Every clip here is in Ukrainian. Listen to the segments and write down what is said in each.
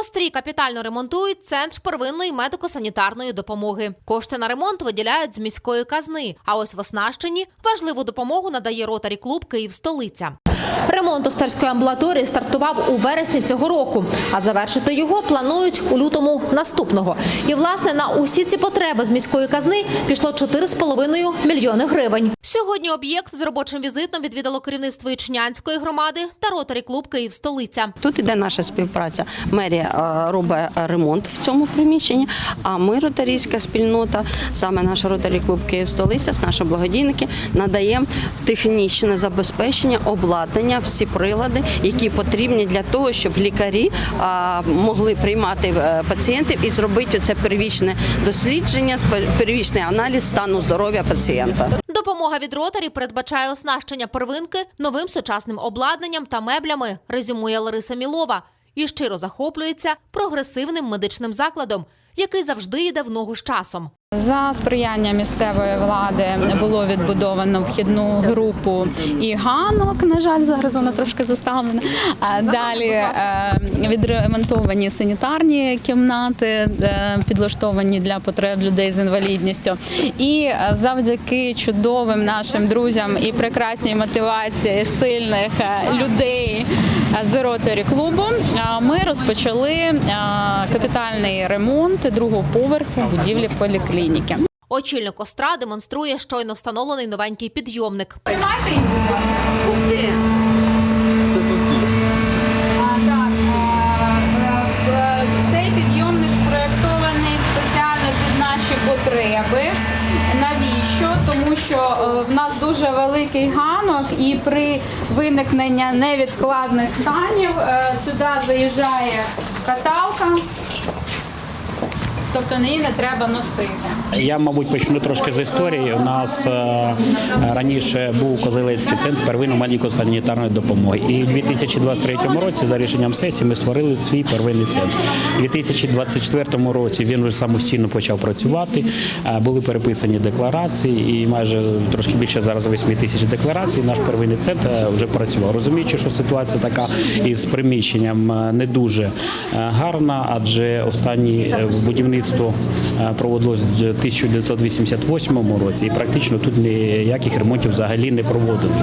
Острій капітально ремонтують центр первинної медико-санітарної допомоги. Кошти на ремонт виділяють з міської казни. А ось в оснащенні важливу допомогу надає ротарі клуб Київ столиця. Ремонт Остерської амбулаторії стартував у вересні цього року, а завершити його планують у лютому наступного. І власне на усі ці потреби з міської казни пішло 4,5 мільйони гривень. Сьогодні об'єкт з робочим візитом відвідало керівництво Ічнянської громади та ротарі клуб Київ столиця. Тут іде наша співпраця. Мерія е, робить ремонт в цьому приміщенні. А ми, ротарійська спільнота, саме наш ротарій клуб Київ столиця, наші благодійники, надаємо технічне забезпечення, обладнання, всі прилади, які потрібні для того, щоб лікарі могли приймати е, пацієнтів і зробити це первічне дослідження, первічний аналіз стану здоров'я пацієнта. Допомога від ротарі передбачає оснащення первинки новим сучасним обладнанням та меблями, резюмує Лариса Мілова, і щиро захоплюється прогресивним медичним закладом, який завжди йде в ногу з часом. За сприяння місцевої влади було відбудовано вхідну групу і ганок. На жаль, зараз вона трошки заставлена. Далі е, відремонтовані санітарні кімнати, е, підлаштовані для потреб людей з інвалідністю. І завдяки чудовим нашим друзям і прекрасній мотивації сильних е, людей з ротері клубу ми розпочали капітальний ремонт другого поверху будівлі поліклініки. Очільник Остра демонструє щойно встановлений новенький підйомник. А, потреби. Навіщо? Тому що е, в нас дуже великий ганок, і при виникненні невідкладних станів е, сюди заїжджає каталка, тобто не треба носити. Я, мабуть, почну трошки з історії. У нас е, раніше був Козелецький центр первинної медико-санітарної допомоги. І у 2023 році, за рішенням сесії, ми створили свій первинний центр. У 2024 році він вже самостійно почав працювати. Е, Були переписані декларації, і майже трошки більше зараз 8 тисяч декларацій. Наш первинний центр е, вже працював. Розуміючи, що ситуація така із приміщенням не дуже гарна, адже останнє е, будівництво е, проводилось в 1988 році, і практично тут ніяких ремонтів взагалі не проводили.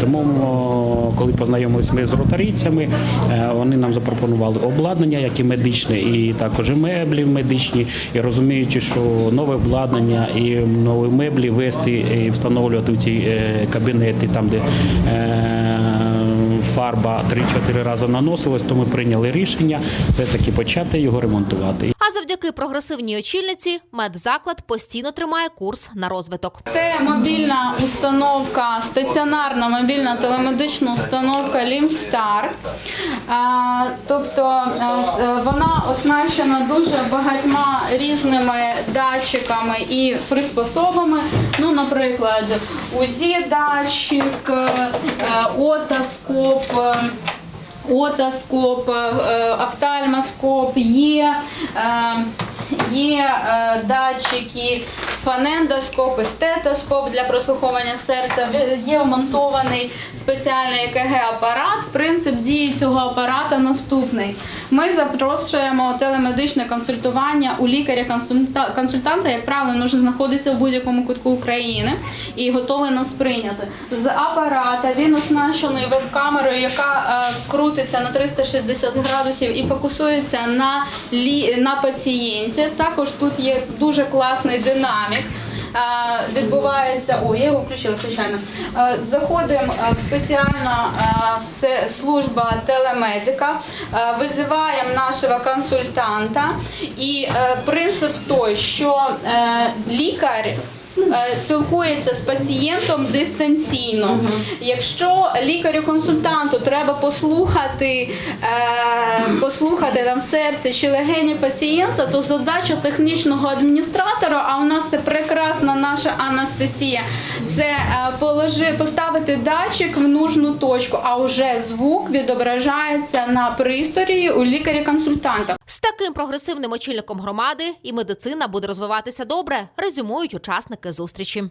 Тому, коли познайомилися ми з ротарійцями, е, вони нам запропонували обладнання, як і медичне, і також і меблі медичні. І розуміючи, що нове обладнання і нові меблі вести і встановлювати в ці е, кабінети, там де фарба 3-4 рази наносилась, то ми прийняли рішення все-таки почати його ремонтувати. Завдяки прогресивній очільниці медзаклад постійно тримає курс на розвиток. Це мобільна установка, стаціонарна мобільна телемедична установка Лімстар. Тобто е, е, вона оснащена дуже багатьма різними датчиками і приспособами. Ну, наприклад, УЗІ-датчик, е, отоскоп. Отоскоп, е, офтальмоскоп, є, е, є е, датчики, фонендоскоп, і стетоскоп для прослуховування серця. Є вмонтований спеціальний ЕКГ-апарат. Принцип дії цього апарата наступний. Ми запрошуємо телемедичне консультування у лікаря-консультанта, як правило, може знаходиться в будь-якому кутку України і готовий нас прийняти. З апарата він оснащений веб-камерою, яка е, крутиться на 360 градусів і фокусується на, лі, на пацієнті. Також тут є дуже класний динамік. Е, Відбувається, о, я його включила, звичайно. Е, Заходимо е, в спеціальна е, служба телемедика, е, визиваємо нашого консультанта. І е, принцип той, що е, лікар е, спілкується з пацієнтом дистанційно. Якщо лікарю-консультанту треба послухати, е, послухати там серце чи легені пацієнта, то задача технічного адміністратора, а у нас це прекрасна наша Анастасія, це е, положи, поставити датчик в нужну точку, а вже звук відображається на пристрої у лікаря-консультанта. З таким прогресивним очільником громади і медицина буде розвиватися добре, резюмують учасники зустрічі.